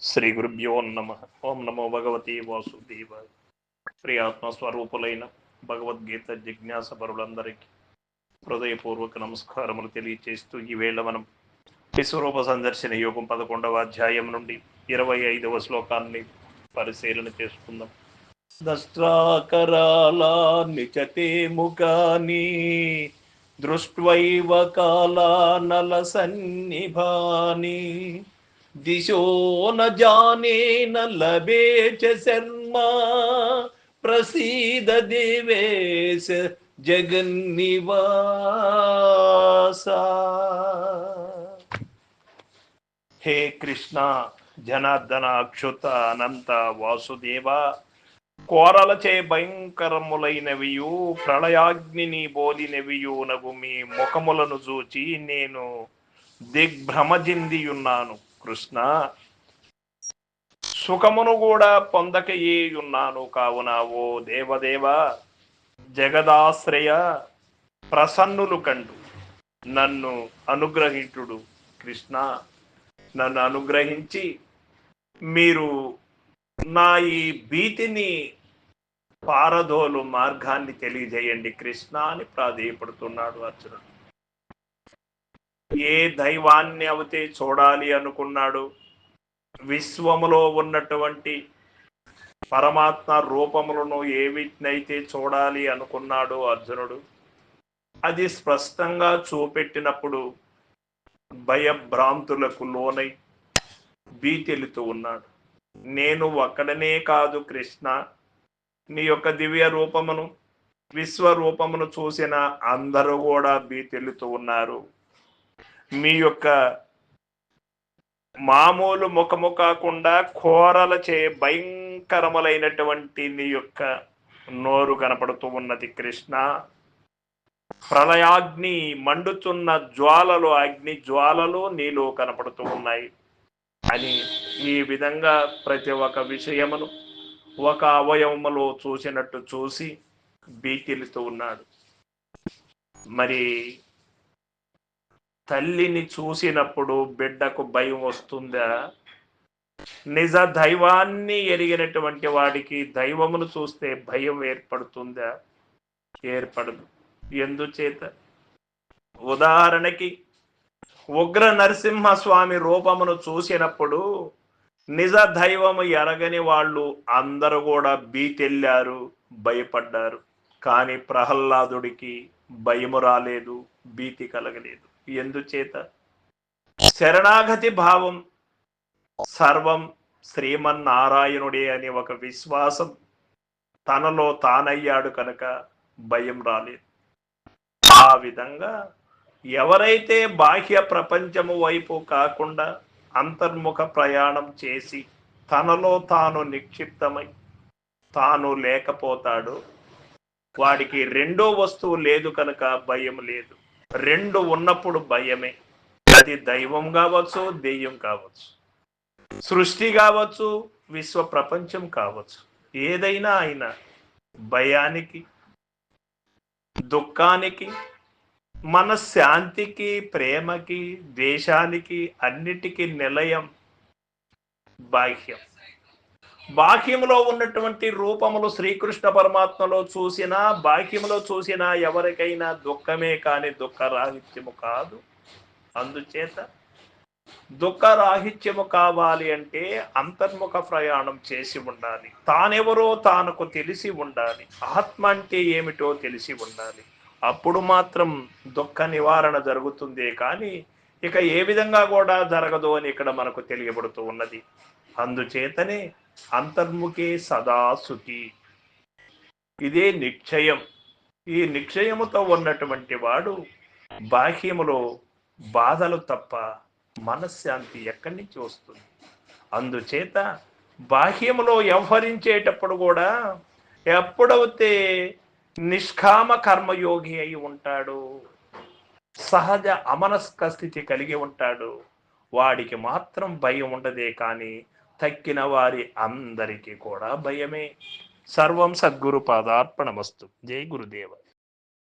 శ్రీ గురుభ్యో నమ. ఓం నమో భగవతి వాసుదేవ ప్రియాత్మ స్వరూపులైన భగవద్గీత జిజ్ఞాస పరులందరికీ హృదయపూర్వక నమస్కారములు తెలియచేస్తూ ఈవేళ మనం విశ్వరూప సందర్శన యోగం పదకొండవ అధ్యాయం నుండి ఇరవై ఐదవ శ్లోకాన్ని పరిశీలన చేసుకుందాం. దష్ట్రాకరాళాన్ని చతే ముఖాని దృష్ట్వైవ కాలానల సన్నిభాని దిశోన న జానే న లభే చ శర్మా ప్రసీద దేవేశ జగన్నివాస. హే కృష్ణ జనార్దన అక్షుత అనంత వాసుదేవ కోరలచే భయంకరములైనవియు ప్రళయాగ్నిని బోలినవియు నగు మీ ముఖములను చూచి నేను దిగ్భ్రమజిందియున్నాను. కృష్ణ సుఖమును కూడా పొందకయే ఉన్నాను కావున ఓ దేవదేవ జగదాశ్రయ ప్రసన్నులు కండు. నన్ను అనుగ్రహించుడు కృష్ణ. నన్ను అనుగ్రహించి మీరు నా ఈ భీతిని పారదోలు మార్గాన్ని తెలియజేయండి కృష్ణ అని ప్రాధేయపడుతున్నాడు అర్జునుడు. ఏ దైవాన్ని అవతే చూడాలి అనుకున్నాడు? విశ్వములో ఉన్నటువంటి పరమాత్మ రూపములను ఏ వీటినైతే చూడాలి అనుకున్నాడు అర్జునుడు అది స్పష్టంగా చూపెట్టినప్పుడు భయభ్రాంతులకు లోనై భీతెలుతూ ఉన్నాడు. నేను ఒక్కడనే కాదు కృష్ణ. నీ యొక్క దివ్య రూపమును విశ్వరూపమును చూసిన అందరూ కూడా భీతెలుతూ ఉన్నారు. మీ యొక్క మామూలు ముఖము కాకుండా కోరల చే భయంకరములైనటువంటి నీ యొక్క నోరు కనపడుతూ ఉన్నది కృష్ణ. ప్రళయాగ్ని మండుతున్న జ్వాలలు అగ్ని జ్వాలలు నీలో కనపడుతూ ఉన్నాయి. అని ఈ విధంగా ప్రతి ఒక్క విషయమును ఒక అవయవములో చూసినట్టు చూసి బీతిలుతూ ఉన్నాడు. మరి తల్లిని చూసినప్పుడు బిడ్డకు భయం వస్తుందా? నిజ దైవాన్ని ఎరిగినటువంటి వాడికి దైవమును చూస్తే భయం ఏర్పడుతుందా? ఏర్పడదు. ఎందుచేత? ఉదాహరణకి ఉగ్ర నరసింహస్వామి రూపమును చూసినప్పుడు నిజ దైవము ఎరగని వాళ్ళు అందరూ కూడా బీతెళ్ళారు భయపడ్డారు. కానీ ప్రహ్లాదుడికి భయము రాలేదు భీతి కలగలేదు. ఎందుచేత? శరణాగతి భావం సర్వం శ్రీమన్నారాయణుడే అని ఒక విశ్వాసం తనలో తానయ్యాడు కనుక భయం రాలేదు. ఆ విధంగా ఎవరైతే బాహ్య ప్రపంచము వైపు కాకుండా అంతర్ముఖ ప్రయాణం చేసి తనలో తాను నిక్షిప్తమై తాను లేకపోతాడు వాడికి రెండో వస్తువు లేదు కనుక భయం లేదు. రెండు ఉన్నప్పుడు భయమే. అది దైవం కావచ్చు దెయ్యం కావచ్చు. సృష్టి కావచ్చు విశ్వ ప్రపంచం కావచ్చు. ఏదైనా అయినా భయానికి దుఃఖానికి మన శాంతికి ప్రేమకి దేశానికి అన్నిటికీ నిలయం బాహ్యం. బాహ్యములో ఉన్నటువంటి రూపములు శ్రీకృష్ణ పరమాత్మలో చూసినా బాహ్యములో చూసినా ఎవరికైనా దుఃఖమే కానీ దుఃఖరాహిత్యము కాదు. అందుచేత దుఃఖరాహిత్యము కావాలి అంటే అంతర్ముఖ ప్రయాణం చేసి ఉండాలి. తానెవరో తానకు తెలిసి ఉండాలి. ఆత్మ అంటే ఏమిటో తెలిసి ఉండాలి. అప్పుడు మాత్రం దుఃఖ నివారణ జరుగుతుందే కానీ ఇక ఏ విధంగా కూడా జరగదు అని ఇక్కడ మనకు తెలియబడుతూ ఉన్నది. అందుచేతనే అంతర్ముఖే సదా సుఖి. ఇదే నిశ్చయం. ఈ నిశ్చయముతో ఉన్నటువంటి వాడు బాహ్యములో బాధలు తప్ప మనశ్శాంతి ఎక్కడి నుంచి వస్తుంది? అందుచేత బాహ్యములో వ్యవహరించేటప్పుడు కూడా ఎప్పుడైతే నిష్కామ కర్మయోగి అయి ఉంటాడు సహజ అమనస్క స్థితి కలిగి ఉంటాడు వాడికి మాత్రం భయం ఉండదే కానీ తక్కిన వారి అందరికీ కూడా భయమే. సర్వం సద్గురు పాదార్పణమస్తు. జై గురుదేవ.